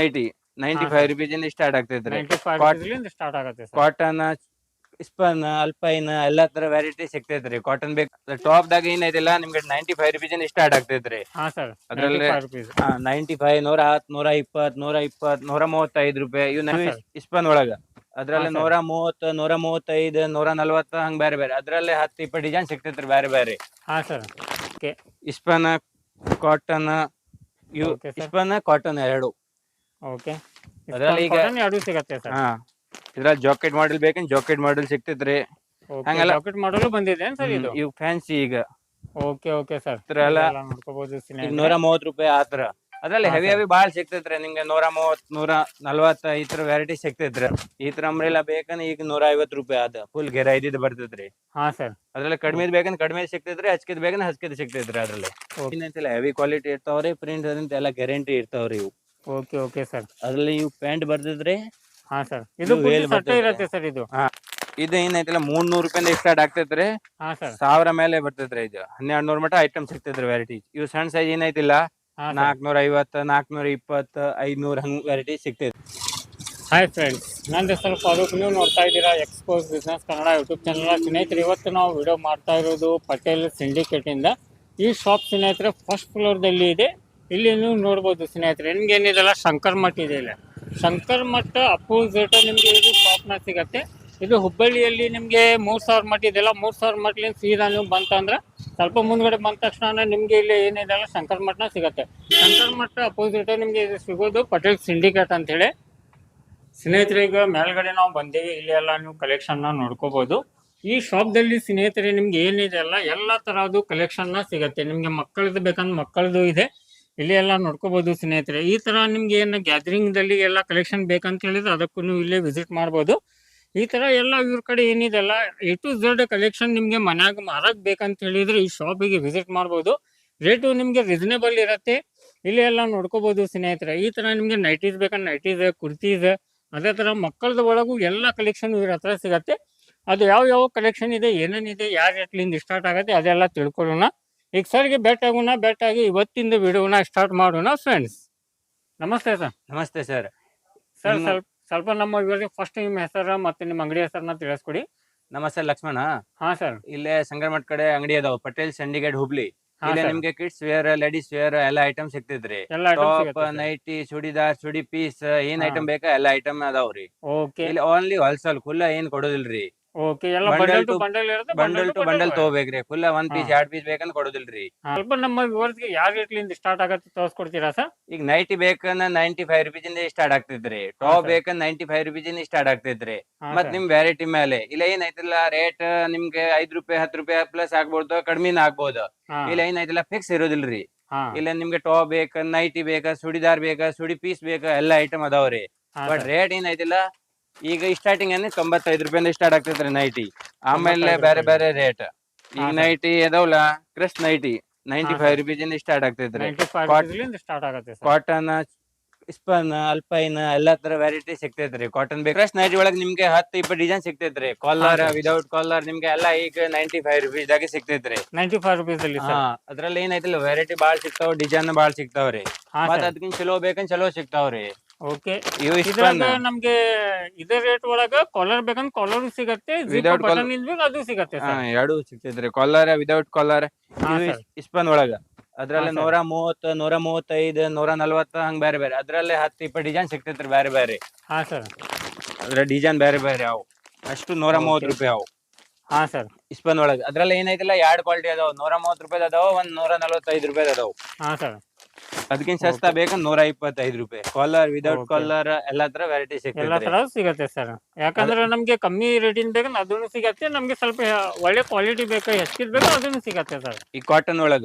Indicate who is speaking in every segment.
Speaker 1: Nighty ninety five. Rupees ಇಂದ start ಆಗ್ತೈತ್ರಿ
Speaker 2: start ಆಗುತ್ತೆ
Speaker 1: ಕಾಟನ್ ಇಸ್ಪನ್ ಅಲ್ಪೈನ್ ಎಲ್ಲಾ ತರ ವೆರೈಟಿ ಸಿಗ್ತೈತ್ರಿ ಕಾಟನ್ ಬೇಕ್. ಟಾಪ್ ದಾಗ ಏನೈತಿಲ್ಲ ನಿಮ್ಗೆ ನೈಂಟಿ ಫೈವ್ ರುಪೀಸ್ ಇಂದ ಸ್ಟಾರ್ಟ್ ಆಗ್ತೈತ್ರಿ ಅದ್ರಲ್ಲಿ- ನೈಂಟಿ ಫೈವ್ ನೂರ ಹತ್ ನೂರ ಇಪ್ಪತ್ ನೂರ ಇಪ್ಪತ್ ನೂರ ಮೂವತ್ತೈದು ರೂಪಾಯಿ ಇವ್ ಇಸ್ಪನ್. ಒಳಗ. ಅದ್ರಲ್ಲಿ. ನೂರ ಮೂವತ್ ನೂರ ಮೂವತ್ತೈದು ನೂರ ನಲ್ವತ್ತ ಹಂಗ ಬೇರೆ ಬೇರೆ ಅದ್ರಲ್ಲಿ ಹತ್ತು ಇಪ್ಪತ್ತು ಡಿಸೈನ್ ಸಿಗ್ತೈತ್ರಿ ಬೇರೆ ಬೇರೆ ಇಸ್ಪನ್ ಕಾಟನ್ ಇವು ಇಸ್ಪನ್ ಕಾಟನ್ ಎರಡು.
Speaker 2: ಓಕೆ
Speaker 1: ಅದ್ರಲ್ಲಿ ಈಗ-
Speaker 2: ಎರಡು ಸಿಗತ್ತೆ ಸರ್.
Speaker 1: ಹಾ ಇದ್ರಲ್ಲಿ ಜಾಕೆಟ್ ಮಾಡೆಲ್ ಬೇಕಂದ್ರೆ ಜಾಕೆಟ್ ಮಾಡೆಲ್ ಸಿಗ್ತೈತ್ರಿ ಹಂಗಲ್ಲ.
Speaker 2: ಜಾಕೆಟ್ ಮಾಡಲು ಬಂದಿದೆ ಸರ್ ಇದು?
Speaker 1: ಇವ್ ಫ್ಯಾನ್ಸಿ ಈಗ.
Speaker 2: ಓಕೆ ಓಕೆ ಸರ್ ನೋಡ್ಕೋಬಹುದು
Speaker 1: ನೂರ ಮೂವತ್ ರೂಪಾಯಿ ಆತರ ಅದ್ರಲ್ಲಿ ಹೆವಿ. ಹೆವಿ ಬಾಳ್ ಸಿಗ್ತೈತ್ರಿ ನಿಮ್ಗೆ. ನೂರ ಮೂವತ್ ನೂರ ನಲ್ವತ್ತ ಈ ತರ ವೆರೈಟಿ ಸಿಗ್ತೈತ್ರಿ ಈ ತರ ಅಂಬ್ರೆಲ್ಲ ಬೇಕಂದ್ರೆ ಈಗ ನೂರ ಐವತ್ ರೂಪಾಯಿ ಅದ ಫುಲ್ ಗೆರೆ ಇದ್ದಿದ್ದು ಬರ್ತೈತ್ರಿ.
Speaker 2: ಹಾ ಸರ್
Speaker 1: ಅದ್ರಲ್ಲಿ ಕಡಿಮೆ ಬೇಕಂದ್ರೆ ಕಡಿಮೆ ಸಿಗ್ತೈತ್ರಿ ಹಚ್ಕಿದ್ ಬೇಕಂದ್ರೆ ಹಚ್ಕಿದ್ ಸಿಗ್ತೈತ್ರಿ ಅದ್ರಲ್ಲಿ. ಹೆವಿ ಕ್ವಾಲಿಟಿ ಇರ್ತಾವ್ರಿ ಪ್ರಿಂಟ್ ಅದಂತ ಎಲ್ಲ ಗ್ಯಾರಂಟಿ ಇರ್ತಾವ್ರಿ ಇವು.
Speaker 2: Okay okay sir.
Speaker 1: ಅದ್ರಲ್ಲಿ ಇವು ಪ್ಯಾಂಟ್ ಬರ್ದಿದ್ರೆ
Speaker 2: ಹಾ ಸರ್. ಇದು
Speaker 1: ವೇಲ್
Speaker 2: ಸಟ್ಟೆ. ಇರುತ್ತೆ ಸರ್ ಇದು.
Speaker 1: ಇದು ಏನೈತಿಲ್ಲ ಮೂರ್ ನೂರ್ ರೂಪಾಯಿಂದ ಸ್ಟಾರ್ಟ್ ಆಗ್ತೈತ್ರಿ.
Speaker 2: ಹಾ ಸರ್.
Speaker 1: ಸಾವಿರ ಮೇಲೆ ಬರ್ತೈತ್ರಿ ಇದು. ಹನ್ನೆರಡು ನೂರ್ ಮಟ್ಟ ಐಟಮ್ ಸಿಗ್ತೈತ್ರಿ ವೆರೈಟಿ ಇವು ಸಣ್ಣ ಸೈಜ್ ಏನೈತಿಲ್ಲ
Speaker 2: ಹಾ ಸರ್.
Speaker 1: ನಾಲ್ಕನೂರ ಐವತ್ತ ನಾಲ್ಕನೂರ ಇಪ್ಪತ್ತು ಐದ್ನೂರ ಹಂಗ್ ವೆರೈಟಿ ಸಿಗ್ತೈತಿ
Speaker 2: ಹಾಯ್ ಫ್ರೆಂಡ್ಸ್ ನನ್ನ ಸ್ವಲ್ಪ ಫಾರೂಕ್. ನೀವು ನೋಡ್ತಾ ಇದ್ದೀರಾ expose business Kannada YouTube channel ಸ್ನೇಹಿತರೆ ಇವತ್ತು ನಾವು ವಿಡಿಯೋ ಮಾಡ್ತಾ ಇರೋದು ಪಟೇಲ್ ಸಿಂಡಿಕೇಟ್ ಇಂದ. ಈ ಶಾಪ್ ಸ್ನೇಹಿತರೆ ಫಸ್ಟ್ ಫ್ಲೋರ್ದಲ್ಲಿ ಇದೆ ಇಲ್ಲಿ ನೀವು ನೋಡ್ಬೋದು ಸ್ನೇಹಿತರೆ. ನಿಮ್ಗೆ ಏನಿದೆಲ್ಲ ಶಂಕರ್ ಮಠ ಇದೆ ಇಲ್ಲ. ಶಂಕರ್ ಮಠ ಅಪೋಸಿಟ್ ನಿಮಗೆ ಇದು ಶಾಪ್ನ ಸಿಗತ್ತೆ. ಇದು ಹುಬ್ಬಳ್ಳಿಯಲ್ಲಿ ನಿಮಗೆ ಮೂರು ಸಾವಿರ ಮಠ ಇದೆಲ್ಲ ಮೂರ್ ಸಾವಿರ ಮಠಲಿಂದ ಸೀದಾ ನೀವು ಬಂತಂದ್ರೆ ಸ್ವಲ್ಪ ಮುಂದ್ಗಡೆ ಬಂದ ತಕ್ಷಣ ನಿಮಗೆ ಇಲ್ಲಿ ಏನಿದೆಲ್ಲ ಶಂಕರ್ ಮಠನ ಸಿಗತ್ತೆ. ಶಂಕರ್ ಮಠ ಅಪೋಸಿಟ್ ನಿಮಗೆ ಇದು ಸಿಗೋದು ಪಟೇಲ್ ಸಿಂಡಿಕೇಟ್ ಅಂತ ಹೇಳಿ. ಸ್ನೇಹಿತರೆ, ಈಗ ಮೇಲ್ಗಡೆ ನಾವು ಬಂದೇವಿ. ಇಲ್ಲಿ ಎಲ್ಲ ನೀವು ಕಲೆಕ್ಷನ್ ನೋಡ್ಕೋಬಹುದು ಈ ಶಾಪ್ದಲ್ಲಿ ಸ್ನೇಹಿತರೆ, ನಿಮ್ಗೆ ಏನಿದೆ ಅಲ್ಲ ಎಲ್ಲ ತರಹದ್ದು ಕಲೆಕ್ಷನ್ ಸಿಗತ್ತೆ. ನಿಮ್ಗೆ ಮಕ್ಕಳದು ಬೇಕಂದ್ರೆ ಮಕ್ಕಳದು ಇದೆ. ಇಲ್ಲಿ ಎಲ್ಲ ನೋಡ್ಕೋಬಹುದು ಸ್ನೇಹಿತರೆ. ಈ ತರ ನಿಮ್ಗೆ ಏನು ಗ್ಯಾದರಿಂಗ್ ದಲ್ಲಿ ಎಲ್ಲ ಕಲೆಕ್ಷನ್ ಬೇಕಂತ ಹೇಳಿದ್ರೆ ಅದಕ್ಕೂ ನೀವು ಇಲ್ಲೇ ವಿಸಿಟ್ ಮಾಡ್ಬೋದು. ಈ ತರ ಎಲ್ಲ ಇವ್ರ ಕಡೆ ಏನಿದೆ ಅಲ್ಲ ಎ ಟು ಝೆಡ್ ಕಲೆಕ್ಷನ್ ನಿಮ್ಗೆ ಮನ್ಯಾಗ ಮಾರಕ್ ಬೇಕಂತ ಹೇಳಿದ್ರೆ ಈ ಶಾಪಿಗೆ ವಿಸಿಟ್ ಮಾಡ್ಬೋದು. ರೇಟು ನಿಮ್ಗೆ ರೀಸನೇಬಲ್ ಇರತ್ತೆ. ಇಲ್ಲಿ ಎಲ್ಲ ನೋಡ್ಕೋಬಹುದು ಸ್ನೇಹಿತರೆ. ಈ ತರ ನಿಮ್ಗೆ ನೈಟೀಸ್ ಬೇಕಂದ್ರೆ ನೈಟೀಸ್ ಕುರ್ತೀಸ್ ಅದೇ ತರ ಮಕ್ಕಳದ ಒಳಗೂ ಎಲ್ಲ ಕಲೆಕ್ಷನ್ ಇವ್ರ ಹತ್ರ ಸಿಗತ್ತೆ. ಅದು ಯಾವ ಯಾವ ಕಲೆಕ್ಷನ್ ಇದೆ, ಏನೇನಿದೆ ಯಾವ ರೇಟ್ಲಿಂದ ಸ್ಟಾರ್ಟ್ ಆಗುತ್ತೆ ಅದೆಲ್ಲ ತಿಳ್ಕೊಳ್ಳೋಣ. ಈಗ ಸರ್ಗೆ ಆಗೋಣ ಭೇಟಿ ಆಗಿ ಇವತ್ತಿಂದ ವಿಡಿಯೋನ ಸ್ಟಾರ್ಟ್ ಮಾಡೋಣ ಫ್ರೆಂಡ್ಸ್ ನಮಸ್ತೆ ಸರ್
Speaker 1: ನಮಸ್ತೆ ಸರ್
Speaker 2: ಸರ್ ಸ್ವಲ್ಪ ಸ್ವಲ್ಪ ನಮ್ಮ ಇವರಿಗೆ ಫಸ್ಟ್ ನಿಮ್ಮ ಹೆಸರು ಮತ್ತೆ ನಿಮ್ಮ ಅಂಗಡಿ ಹೆಸರನ್ನ ತಿಳಿಸ್ಕೊಡಿ.
Speaker 1: ನಮಸ್ತೆ ಲಕ್ಷ್ಮಣ.
Speaker 2: ಹಾ ಸರ್
Speaker 1: ಇಲ್ಲೇ ಸಂಗ್ರಮಠ ಕಡೆ ಅಂಗಡಿ ಅದಾವ ಪಟೇಲ್ ಚಂಡಿಗಡ್ ಹುಬ್ಳಿ. ಇಲ್ಲೇ ನಿಮ್ಗೆ ಕಿಡ್ಸ್ ವೇರ್ ಲೇಡೀಸ್ ವೇರ್ ಎಲ್ಲ item
Speaker 2: ಸಿಕ್ತಿದ್ರಿ
Speaker 1: top nighty chudidar chudi piece ಏನ್. ಐಟಮ್ ಬೇಕಾ ಎಲ್ಲ ಐಟಮ್ ಅದಾವ್ರಿ.
Speaker 2: ಓಕೆ
Speaker 1: ಇಲ್ಲಿ ಓನ್ಲಿ ಹೊಲ್ಸಲ್ ಕುಲ್ಲ ಏನ್ ಕೊಡೋದಿಲ್ರಿ.
Speaker 2: ಓಕೆ ಎಲ್ಲ ಬಂಡಲ್ ಟು ಬಂಡಲ್ ಇರುತ್ತೆ
Speaker 1: ಬಂಡಲ್ ಟು ಬಂಡಲ್ ತಗೋಬೇಕ್ರಿ. ಫುಲ್ ಒಂದ್ ಪೀಸ್. ಎರಡ್ ಪೀಸ್ ಬೇಕಂದ್ರೆ ಕೊಡೋದಿಲ್ರಿ.
Speaker 2: ಸ್ವಲ್ಪ ನಮ್ಮ ವಿವರ್ಸ್ಗೆ ಯಾವ ರೇಟ್ಲಿಂದ ಸ್ಟಾರ್ಟ್ ಆಗತ್ತೆ ತೋರಿಸ್ಕೊಡ್ತೀರಾ ಸರ್?
Speaker 1: ಈಗ ನೈಟಿ ಬೇಕಂದ್ರೆ ನೈಂಟಿ ಫೈವ್ ರುಪೀಸ್ ಇಂದ ಸ್ಟಾರ್ಟ್ ಆಗ್ತೈತ್ರಿ. ಟಾಪ್ ಬೇಕಂದ್ರೆ ನೈಂಟಿ ಫೈವ್ ರುಪೀಸ್ ಇಂದ ಸ್ಟಾರ್ಟ್ ಆಗ್ತೈತ್ರಿ. ಮತ್. ನಿಮ್ ವೆರೈಟಿ ಮೇಲೆ ಇಲ್ಲ ಏನೈತಿಲ್ಲ ರೇಟ್ ನಿಮ್ಗೆ ಐದ್ ರೂಪಾಯಿ ಹತ್ತು ರೂಪಾಯಿ ಪ್ಲಸ್ ಆಗ್ಬೋದು ಕಡಿಮೆನ ಆಗ್ಬೋದು. ಇಲ್ಲ ಏನೈತಿಲ್ಲ ಫಿಕ್ಸ್ ಇರೋದಿಲ್ರಿ. ಇಲ್ಲ ನಿಮ್ಗೆ ಟಾಪ್ ಬೇಕ ನೈಟಿ ಬೇಕಾ ಸುಡಿದಾರ್ ಬೇಕಾ ಸುಡಿ ಪೀಸ್ ಬೇಕಾ ಎಲ್ಲ ಐಟಮ್ ಅದಾವ್ರಿ. ಬಟ್. ರೇಟ್ ಏನೈತಿಲ್ಲ ಈಗ ಸ್ಟಾರ್ಟಿಂಗ್ ಅಂದ್ರೆ ತೊಂಬತ್ತೈದು ರೂಪಾಯಿಂದ ಸ್ಟಾರ್ಟ್ ಆಗ್ತೈತ್ರಿ ನೈಟಿ ಆಮೇಲೆ
Speaker 2: 95
Speaker 1: ಬೇರೆ ಬೇರೆ ರೇಟ್ ಈಗ ನೈಟಿ ಅದಾವಲ್ಲ ಕ್ರಸ್ ನೈಟಿ ನೈಂಟಿ ಫೈವ್. ರುಪೀಸ್ ಇಂದ ಸ್ಟಾರ್ಟ್ ಆಗ್ತೈತ್ರಿ.
Speaker 2: 95
Speaker 1: Cot-
Speaker 2: ಸ್ಟಾರ್ಟ್ ಆಗುತ್ತೆ ಸರ್.
Speaker 1: ಕಾಟನ್ ಸ್ಪನ್ ಅಲ್ಪೈನ್ ಎಲ್ಲಾ ತರ ವೆರೈಟಿ ಸಿಗ್ತೈತ್ರಿ. ಕಾಟನ್ ಬೇಕು. ಕ್ರಸ್ ನೈಟಿ ಒಳಗೆ ನಿಮ್ಗೆ ಹತ್ತು ಇಪ್ಪತ್ತು ಡಿಸೈನ್ ಸಿಗ್ತೈತ್ರಿ. ಕಾಲರ್. ವಿದೌಟ್ ಕಾಲರ್ ನಿಮ್ಗೆ ಎಲ್ಲ ಈಗ ನೈಂಟಿ ಫೈವ್ ರುಪೀಸ್ ದಾಗೆ ಸಿಗ್ತೈತ್ರಿ
Speaker 2: ನೈಂಟಿ ಫೈವ್ ರುಪೀಸ್
Speaker 1: ಅದ್ರಲ್ಲಿ ಏನೈತಿಲ್ಲ ವೆರೈಟಿ ಬಾಳ್ ಸಿಗ್ತಾವ ಡಿಸೈನ್ ಬಾಳ್ ಸಿಗ್ತಾವ್ರಿ.
Speaker 2: ರೀ
Speaker 1: ಮತ್
Speaker 2: ಸರ್
Speaker 1: ಅದಕ್ಕಿಂತ ಚಲೋ ಬೇಕಂದ್ ಚಲೋ ಸಿಗ್ತಾವ್ರಿ.
Speaker 2: ಓಕೆ
Speaker 1: ಇವು
Speaker 2: ಇದ್ರಾಗ
Speaker 1: ಸ್ಪನ್
Speaker 2: ನಮ್ಗೆ ಇದೇ ರೇಟ್ ಒಳಗ ಕಾಲರ್ ಬೇಕಂದ್ರೆ ಕಾಲರ್ ಸಿಗತ್ತೆ
Speaker 1: Without collar-
Speaker 2: ಬಟನ್ ಇದ್ಬೇಕು ಅದು ಸಿಗತ್ತೆ
Speaker 1: ಹಾ
Speaker 2: ಸರ್
Speaker 1: ಎರಡು ಸಿಗ್ತೈತ್ರಿ ಕಾಲರ್ ವಿದೌಟ್ ಕಾಲರ್
Speaker 2: ಹಾ
Speaker 1: ಒಳಗ. ಅದ್ರಲ್ಲಿ
Speaker 2: ಹಾ, sir.
Speaker 1: ನೂರ ಮೂವತ್ತ ನೂರ ಮೂವತ್ತೈದು ನೂರ ನಲ್ವತ್ತ ಹಂಗ್ ಬೇರೆ ಬೇರೆ ಅದ್ರಲ್ಲಿ ಹತ್ತು ಇಪ್ಪತ್ತು ಡಿಸೈನ್ ಸಿಗ್ತೈತ್ರಿ ಬೇರೆ ಬೇರೆ
Speaker 2: ಹಾ ಸರ್
Speaker 1: ಅದ್ರ ಡಿಸೈನ್ ಬೇರೆ ಬೇರೆ ಅವು. ಅಷ್ಟು ನೂರ ಮೂವತ್ತು ರೂಪಾಯಿ ಅವು.
Speaker 2: ಹಾ ಸರ್
Speaker 1: ಇಸ್ಪನ್ ಒಳಗ. ಅದ್ರಲ್ಲಿ ಏನೈತಿಲ್ಲ ಎರಡ್ ಕ್ವಾಲಿಟಿ ಅದಾವ. ನೂರ ಮೂವತ್ ರೂಪಾಯಿ ಅದಾವ ಒಂದ್ ನೂರ ನಲ್ವತ್ತೈದು ರೂಪಾಯಿ ಅದಾವ.
Speaker 2: ಹಾ ಸರ್
Speaker 1: ಅದಕ್ಕಿಂತ ಸಸ್ತಾ ಬೇಕಂದ್ರೆ ನೂರ ಇಪ್ಪತ್ತೈದು ರೂಪಾಯಿ. Collar without
Speaker 2: Okay.
Speaker 1: ಕಾಲರ್ ಎಲ್ಲಾ ತರ ವೆರೈಟಿ
Speaker 2: ಎಲ್ಲಾ
Speaker 1: ಎಲ್ಲ
Speaker 2: ತರ ಸಿಗತ್ತೆ ಸರ್ ಯಾಕಂದ್ರೆ ನಮ್ಗೆ ಕಮ್ಮಿ ರೇಟಿನ ಬೇಕಂದ್ರೆ ಅದನ್ನು ಸಿಗತ್ತೆ ನಮ್ಗೆ ಸ್ವಲ್ಪ ಒಳ್ಳೆ ಕ್ವಾಲಿಟಿ ಬೇಕು ಎಷ್ಟು ಬೇಕೋ ಅದನ್ನು ಸಿಗತ್ತೆ ಸರ್
Speaker 1: ಈ ಕಾಟನ್ ಒಳಗ?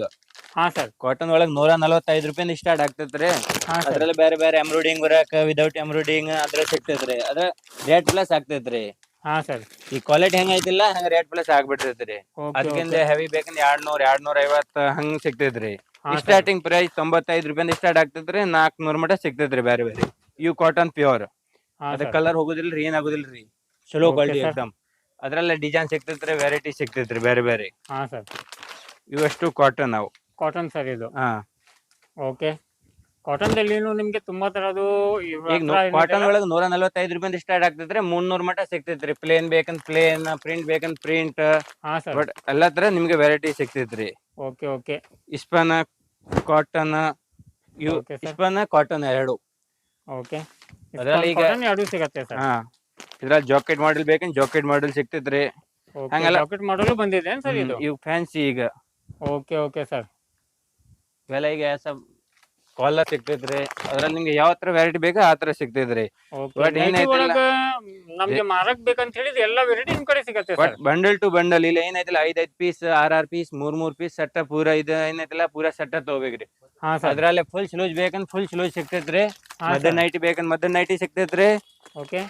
Speaker 2: ಹಾ ಸರ್
Speaker 1: ಕಾಟನ್ ಒಳಗ್ ನೂರ ನಲ್ವತ್ತೈದು ರೂಪಾಯಿ ಸ್ಟಾರ್ಟ್ ಆಗ್ತೈತ್ರಿ
Speaker 2: ಹಾ ಸರ್
Speaker 1: ಅದ್ರಲ್ಲಿ ಬೇರೆ ಬೇರೆ ಎಂಬ್ರಾಯ್ಡಿಂಗ್ ಬರಕ್ ವಿದೌಟ್ ಎಂಬ್ರಾಯ್ಡಿಂಗ್ ಅದ್ರ ಸಿಗ್ತೈತ್ರಿ ಅದ್ರ ರೇಟ್ ಪ್ಲಸ್ ಆಗ್ತೈತ್ರಿ
Speaker 2: ಹಾ ಸರ್
Speaker 1: ಈ ಕ್ವಾಲಿಟಿ ಹೆಂಗ್ ಐತಿಲ್ಲ ಹಂಗ ರೇಟ್ ಪ್ಲಸ್ ಆಗ್ಬಿಡ್ತೈತ್ರಿ ಅದಕ್ಕಿಂತ ಹೆವಿ ಬೇಕಂದ್ರೆ ಎರಡ್ ನೂರ್ ಎರಡ್ ನೂರ ಐವತ್ ಹಂಗ್ ಸಿಗ್ತೈತ್ರಿ ಸ್ಟಾರ್ಟಿಂಗ್ ಪ್ರೈಸ್ ತೊಂಬತ್ತೈದು ರೂಪಾಯಿಂದ ಸ್ಟಾರ್ಟ್ ಆಗ್ತೈತ್ರಿ ನಾಲ್ಕನೂರ್ ಮಟ ಸಿಗ್ತದ್ರಿ ಬೇರೆ ಬೇರೆ ಇವು ಕಾಟನ್ ಪ್ಯೂರ್ ಅದ ಕಲರ್ ಹೋಗುದಿಲ್ರಿ ಏನ್ ಆಗುದಿಲ್ರಿ? ಚಲೋ ಕ್ವಾಲಿಟಿ ಐಟಮ್ ಅದ್ರಲ್ಲ ಡಿಸೈನ್ ಸಿಗ್ತೈತ್ರಿ ವೆರೈಟಿ ಸಿಗ್ತೈತ್ರಿ ಬೇರೆ ಬೇರೆ
Speaker 2: ಹಾ ಸರ್.
Speaker 1: ಇವಷ್ಟು ಕಾಟನ್ ಅವು.
Speaker 2: ಕಾಟನ್ ಸರ್ ಇದು.
Speaker 1: ಹಾ.
Speaker 2: ಓಕೆ ಕಾಟನ್ದಲ್ಲಿನೂ ನಿಮ್ಗೆ ತುಂಬಾ ತರದು
Speaker 1: ಈಗ ಕಾಟನ್ ಒಳಗೆ ನೂರ ನಲ್ವತ್ತೈದು ರೂಪಾಯಿಂದ ಸ್ಟಾರ್ಟ್ ಆಗ್ತೈತ್ರಿ ಮುನ್ನೂರ್ ಮಟ ಸಿಗ್ತೈತ್ರಿ. ಪ್ಲೇನ್ ಬೇಕಂದ್ ಪ್ಲೇನ್ ಪ್ರಿಂಟ್ ಬೇಕಂದ್ ಪ್ರಿಂಟ್
Speaker 2: ಹಾ ಸರ್
Speaker 1: ಬಟ್ ಎಲ್ಲಾ ತರ ನಿಮ್ಗೆ ವೆರೈಟಿ ಸಿಗ್ತೈತ್ರಿ.
Speaker 2: ಓಕೆ ಓಕೆ
Speaker 1: ಇಸ್ಪನ್ ಕಾಟನ್ ಇವು
Speaker 2: Okay, sir.
Speaker 1: ಇಸ್ಪನ್ ಕಾಟನ್ ಎರಡು.
Speaker 2: ಓಕೆ
Speaker 1: ಅದ್ರಲ್ಲಿ ಈಗ-
Speaker 2: ಕಾಟನ್ ಎರಡು ಸಿಗತ್ತೆ ಸರ್
Speaker 1: ಹಾ. ಇದ್ರಲ್ಲಿ ಜಾಕೆಟ್ ಮಾಡೆಲ್ ಬೇಕಂದ್ ಜಾಕೆಟ್ ಮಾಡೆಲ್ ಸಿಗ್ತೈತ್ರಿ. ಹಂಗಲ್ಲ.
Speaker 2: ಜಾಕೆಟ್ ಮಾಡಲು ಬಂದಿದೆ ಸರ್ ಇದು?
Speaker 1: ಇವು ಫ್ಯಾನ್ಸಿ ಈಗ.
Speaker 2: ಓಕೆ ಓಕೆ ಸರ್
Speaker 1: ಇವೆಲ್ಲ ಈಗ ಕಾಲರ್ ಸಿಗ್ತೈತ್ರಿ ಅದ್ರಲ್ಲಿ ನಿಮ್ಗೆ ಯಾವ ತರ ವೆರೈಟಿ ಬೇಕಾ ಆ ತರ ಸಿಗ್ತೈತ್ರಿ ಏನೈತಲ್ಲ-
Speaker 2: ಒಳಗ ನಮ್ಗೆ ಮಾರಕ್ ಬೇಕಂತ ಹೇಳಿದ್ರೆ ಎಲ್ಲಾ ವೆರೈಟಿ ನಿಮ್ ಕಡೆ ಸಿಗತ್ತೆ
Speaker 1: ಬಟ್ ಬಂಡಲ್ ಟು ಬಂಡಲ್ ಇಲ್ಲ ಏನೈತಿಲ್ಲ ಐದ್ ಐದ್ ಪೀಸ್ ಆರ್ ಆರ್ ಪೀಸ್ ಮೂರ್ ಮೂರ್ ಪೀಸ್ ಸೆಟ್ ಪೂರ ಇದು ಏನೈತಿಲ್ಲ ಪೂರ ಸೆಟ್ ತಗೋಬೇಕ್ರಿ. ಅದ್ರಲ್ಲೇ ಫುಲ್ ಸ್ಲೋಜ್ ಬೇಕಂದ್ ಫುಲ್ ಸ್ಲೋಜ್ ಸಿಗ್ತೈತ್ರಿ.
Speaker 2: ಹಾ
Speaker 1: ಮದ್ದ ನೈಟಿ ಬೇಕಂದ್ ಮದ್ದ ನೈಟಿ ಸಿಗ್ತೈತ್ರಿ.
Speaker 2: ಓಕೆ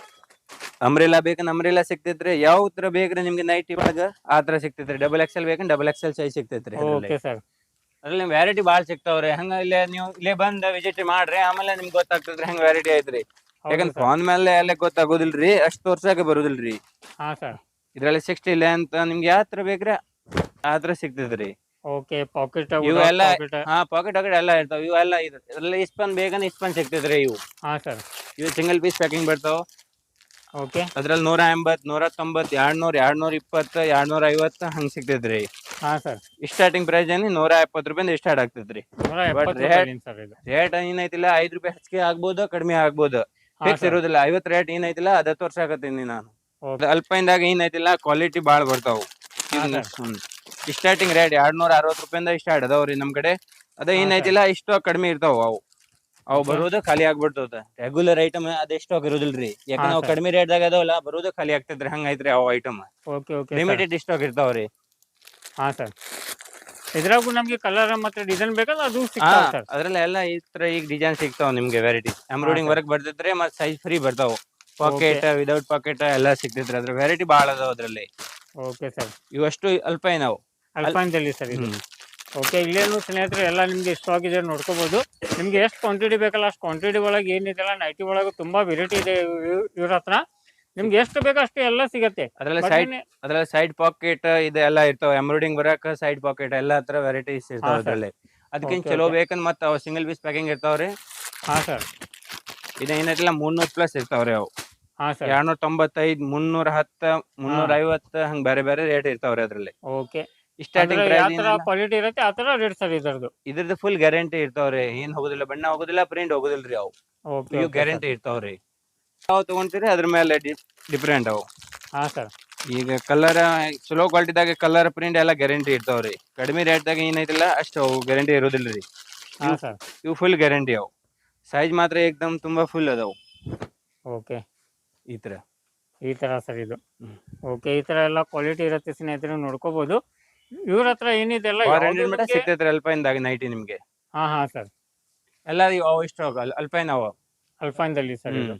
Speaker 1: ಅಂಬ್ರೆಲಾ ಬೇಕಂದ್ ಅಂಬ್ರೆಲಾ ಸಿಗ್ತೈತ್ರಿ. ಯಾವ ತರ ಬೇಕ್ರಿ ನಿಮ್ಗೆ ನೈಟಿ ಒಳಗ? ಆ ತರ ಸಿಗ್ತೈತ್ರಿ. ಡಬಲ್ ಎಕ್ಸ್ ಎಲ್ ಬೇಕಂದ್ ಡಬಲ್ ಎಕ್ಸ್ ಎಲ್ ಸೈಜ್ ಸಿಗ್ತೈತ್ರಿ
Speaker 2: ಓಕೆ ಸರ್
Speaker 1: ಅದ್ರಲ್ಲಿ ವೆರೈಟಿ ಬಾಳ ಸಿಗ್ತಾವ್ರಿ. ಹಂಗ ಇಲ್ಲೇ ನೀವು ಇಲ್ಲೇ ಬಂದ್ ವಿಸಿಟ್ ಮಾಡ್ರಿ ಆಮೇಲೆ ನಿಮ್ಗೆ ಗೊತ್ತಾಗ್ತದ್ರಿ ಹಂಗ ವೆರೈಟಿ ಐತ್ರಿ. ಯಾಕಂದ್ರೆ ಫೋನ್ ಮೇಲೆ ಎಲ್ಲ ಗೊತ್ತಾಗೋದಿಲ್ರಿ ಅಷ್ಟು ತೋರ್ಸಾಕ ಬರುದಿಲ್ರಿ.
Speaker 2: ಹಾ ಸರ್.
Speaker 1: ಇದ್ರಲ್ಲಿ ಸಿಕ್ಸ್ಟಿ ಲೆಂತ್ ನಿಮ್ಗೆ ಯಾವ ತರ ಬೇಕ್ರಿ ಆ ತರ ಸಿಗ್ತದ್ರಿ.
Speaker 2: ಓಕೆ ಪಾಕೆಟ್
Speaker 1: ಇವೆಲ್ಲ ಹಾ ಪಾಕೆಟ್ ಪಾಕೆಟ್ ಎಲ್ಲ ಇರ್ತಾವ. ಇವೆಲ್ಲ ಇದ್ರಲ್ಲಿ ಇಸ್ಪನ್ ಬೇಕಂದ್ರೆ ಇಸ್ಪನ್ ಸಿಗ್ತದ್ರಿ ಇವು.
Speaker 2: ಹಾ ಸರ್.
Speaker 1: ಇವು ಸಿಂಗಲ್ ಪೀಸ್ ಪ್ಯಾಕಿಂಗ್ ಬರ್ತಾವ.
Speaker 2: ಓಕೆ
Speaker 1: ಅದ್ರಲ್ಲಿ ನೂರ ಎಂಬತ್ ನೂರ ತೊಂಬತ್ ಎರಡ್ ನೂರ್ ಎರಡ್ ನೂರ್ ಇಪ್ಪತ್ತು ಎರಡ್ ನೂರ ಐವತ್ತು ಹಂಗ್ ಸಿಗ್ತೈತ್ರಿ
Speaker 2: ಹಾ ಸರ್.
Speaker 1: ಸ್ಟಾರ್ಟಿಂಗ್ ಪ್ರೈಸ್ ಏನಿ ನೂರ ಎಪ್ಪತ್ತು ರೂಪಾಯಿಂದ ಸ್ಟಾರ್ಟ್ ಆಗ್ತೈತ್ರಿ.
Speaker 2: ನೂರ ಎಪ್ಪತ್ತು
Speaker 1: rate-
Speaker 2: ರೂಪಾಯಿ ಸರ್ ಇದು.
Speaker 1: ರೇಟ್ ಏನೈತಿಲ್ಲ ಐದ್ ರೂಪಾಯಿ ಹೆಚ್ಚಿಗೆ ಆಗ್ಬೋದು ಕಡಿಮೆ ಆಗ್ಬೋದು.
Speaker 2: ಹಾ
Speaker 1: ಫಿಕ್ಸ್
Speaker 2: sir.
Speaker 1: ಇರೋದಿಲ್ಲ. ಐವತ್ ರೇಟ್ ಏನೈತಿಲ್ಲ ಅದ ಆಗತ್ತೀನಿ ನಾನು.
Speaker 2: Okay.
Speaker 1: ಅಲ್ಪೈನ್ದಾಗ ಏನೈತಿಲ್ಲ ಕ್ವಾಲಿಟಿ ಬಾಳ ಬರ್ತಾವು. ಸ್ಟಾರ್ಟಿಂಗ್ ರೇಟ್ ಎರಡ್ ನೂರ ಅರವತ್ ರೂಪಾಯಿಂದ ಸ್ಟಾರ್ಟ್ ಅದಾವ್ರಿ ನಮ್ ಕಡೆ. ಅದ ಏನೈತಿಲ್ಲ ಇಷ್ಟು ಕಡಿಮೆ ಇರ್ತಾವ ಅವು. ಅವು. ಬರೋದು ಖಾಲಿ ಆಗ್ಬಿಡ್ತದ ರೆಗ್ಯುಲರ್ ಐಟಮ್ ಅದ ಸ್ಟಾಕ್ ಇರೋದಿಲ್ರಿ ಯಾಕಂದ್ರೆ
Speaker 2: ಕಡಿಮೆ
Speaker 1: ರೇಟ್
Speaker 2: sir.
Speaker 1: ಕಡಿಮೆ ರೇಟ್ದಾಗ ಅದಾವಲ್ಲ ಬರೋದು ಖಾಲಿ ಆಗ್ತೈತ್ರಿ. ಹಂಗೈತ್ರಿ ಅವು item
Speaker 2: okay okay
Speaker 1: limited stock ಇರ್ತಾವ್ರಿ.
Speaker 2: ಹಾ ಸರ್. ಇದ್ರಾಗೂ ನಮ್ಗೆ ಕಲರ್ ಮತ್ತೆ ಡಿಸೈನ್ ಬೇಕಲ್ಲ ಅದು ಸಿಗ್ತಾವ ಸರ್.
Speaker 1: ಅದ್ರಲ್ಲಿ ಎಲ್ಲ ಈ ತರ ಈಗ ಡಿಸೈನ್ ಸಿಗ್ತಾವ ನಿಮ್ಗೆ ವೆರೈಟಿ ಎಂಬ್ರಾಯ್ಡಿಂಗ್. ವರ್ಕ್ ಬರ್ತಿದ್ರೆ ಮತ್ ಸೈಜ್ ಫ್ರೀ ಬರ್ತಾವ. ಪಾಕೆಟ್ ವಿದೌಟ್ ಪಾಕೆಟ್ ಎಲ್ಲ ಸಿಗ್ತೈತ್ರಿ ಅದ್ರ ವೆರೈಟಿ ಬಹಳ ಅದಾವ ಅದ್ರಲ್ಲಿ.
Speaker 2: Okay sir.
Speaker 1: ಇವಷ್ಟು ಅಲ್ಪ ನಾವು.
Speaker 2: ಅಲ್ಪೈನ್ದಲ್ಲಿ ಸರ್ ಇದು. ಓಕೆ ಇಲ್ಲೇನು ಸ್ನೇಹಿತರೆ ಎಲ್ಲ ನಿಮ್ಗೆ ಸ್ಟಾಕ್ ಆಗಿದೆ ನೋಡ್ಕೋಬಹುದು ನಿಮ್ಗೆ ಎಷ್ಟು ಕ್ವಾಂಟಿಟಿ ಬೇಕಲ್ಲ ಅಷ್ಟು ಕ್ವಾಂಟಿಟಿ ಒಳಗೆ ಏನಿದೆಲ್ಲ ನೈಟಿ ಒಳಗೆ ತುಂಬಾ ವೆರೈಟಿ ಇದೆ ಇವ್- ಇವ್ರ ಹತ್ರ. ನಿಮ್ಗೆ ಎಷ್ಟು ಬೇಕು ಅಷ್ಟು ಎಲ್ಲ ಸಿಗತ್ತೆ.
Speaker 1: ಅದ್ರಲ್ಲಿ ಸೈಡ್ ಅದ್ರಲ್ಲಿ ಸೈಡ್ ಪಾಕೆಟ್ ಇದೆಲ್ಲ ಇರ್ತಾವ. ಎಂಬ್ರಾಯ್ಡಿಂಗ್ ಬರಕ ಸೈಡ್ ಪಾಕೆಟ್ ಎಲ್ಲಾ ತರ ವೆರೈಟೀಸ್ ಇರ್ತಾವ ಅದ್ರಲ್ಲಿ. ಅದಕ್ಕಿಂತ ಚಲೋ. ಬೇಕಂದ್ ಮತ್ತ ಅವ್ ಸಿಂಗಲ್ ಪೀಸ್ ಪ್ಯಾಕಿಂಗ್ ಇರ್ತಾವ್ರಿ
Speaker 2: ಹಾ ಸರ್.
Speaker 1: ಇದ ಏನೈತಿಲ್ಲ ಮುನ್ನೂರ್ ಪ್ಲಸ್ ಇರ್ತಾವ್ರಿ ಅವು.
Speaker 2: ಹಾ ಸರ್.
Speaker 1: ಎರಡ್ನೂರ ತೊಂಬತ್ತೈದ್ ಮುನ್ನೂರ ಹತ್ತ ಮುನ್ನೂರ ಐವತ್ತ ಹಂಗ ಬೇರೆ ಬೇರೆ ರೇಟ್ ಇರ್ತಾವ್ರಿ ಅದ್ರಲ್ಲಿ.
Speaker 2: ಓಕೆ.
Speaker 1: ಸ್ಟಾರ್ಟಿಂಗ್
Speaker 2: ಕ್ವಾಲಿಟಿ ಇರುತ್ತೆ ಆ ತರ ರೇಟ್ ಸರ್ ಇದ್ರದ್ದು.
Speaker 1: ಇದ್ರದ್ದು ಫುಲ್ ಗ್ಯಾರಂಟಿ ಇರ್ತಾವ್ರಿ ಏನ್ ಹೋಗುದಿಲ್ಲ ಬಣ್ಣ ಹೋಗುದಿಲ್ಲ ಪ್ರಿಂಟ್ ಹೋಗುದಿಲ್ರಿ ಅವು. ಇವು ಗ್ಯಾರಂಟಿ ಇರ್ತಾವ್ರಿ ಯಾವ ತಗೊಂತೀರಿ ಅದ್ರ ಮೇಲೆ ಡಿಫ್ರೆಂಟ್ ಅವು.
Speaker 2: ಹಾ ಸರ್.
Speaker 1: ಈಗ ಕಲರ್ ಚಲೋ ಕ್ವಾಲಿಟಿದಾಗ ಕಲರ್ ಪ್ರಿಂಟ್ ಎಲ್ಲ ಗ್ಯಾರಂಟಿ ಇರ್ತಾವ್ರಿ. ಕಡಿಮೆ ರೇಟ್ದಾಗ ಏನೈತಿಲ್ಲ ಅಷ್ಟು ಅವು ಗ್ಯಾರಂಟಿ ಇರೋದಿಲ್ಲ ರೀ
Speaker 2: ಹಾಂ ಸರ್.
Speaker 1: ಇವು ಫುಲ್ ಗ್ಯಾರಂಟಿ ಅವು. ಸೈಜ್ ಮಾತ್ರ ಏಕ್ದಮ್ ತುಂಬಾ ಫುಲ್ ಅದಾವು.
Speaker 2: ಓಕೆ.
Speaker 1: ಈ ತರ.
Speaker 2: ಈ ತರ ಸರ್ ಇದು. ಓಕೆ ಈ ತರ ಎಲ್ಲ ಕ್ವಾಲಿಟಿ ಇರುತ್ತೆ ಸ್ನೇಹಿತರೆ ನೋಡ್ಕೋಬೋದು. ಇವ್ರ ಹತ್ರ ಏನಿದೆಲ್ಲ
Speaker 1: ಫೋರ್ ಹಂಡ್ರೆಡ್ ಸಿಗ್ತೈತ್ರಿ ಅಲ್ಪೈನ್ದಾಗ ನೈಟಿ ನಿಮಗೆ.
Speaker 2: ಹಾ ಹಾ ಸರ್.
Speaker 1: ಎಲ್ಲ ಅವು ಇಷ್ಟು ಅಲ್ಪೈನ್ ಅವ.
Speaker 2: ಅಲ್ಪೈನ್ದಲ್ಲಿ ಸರ್ ಇದು.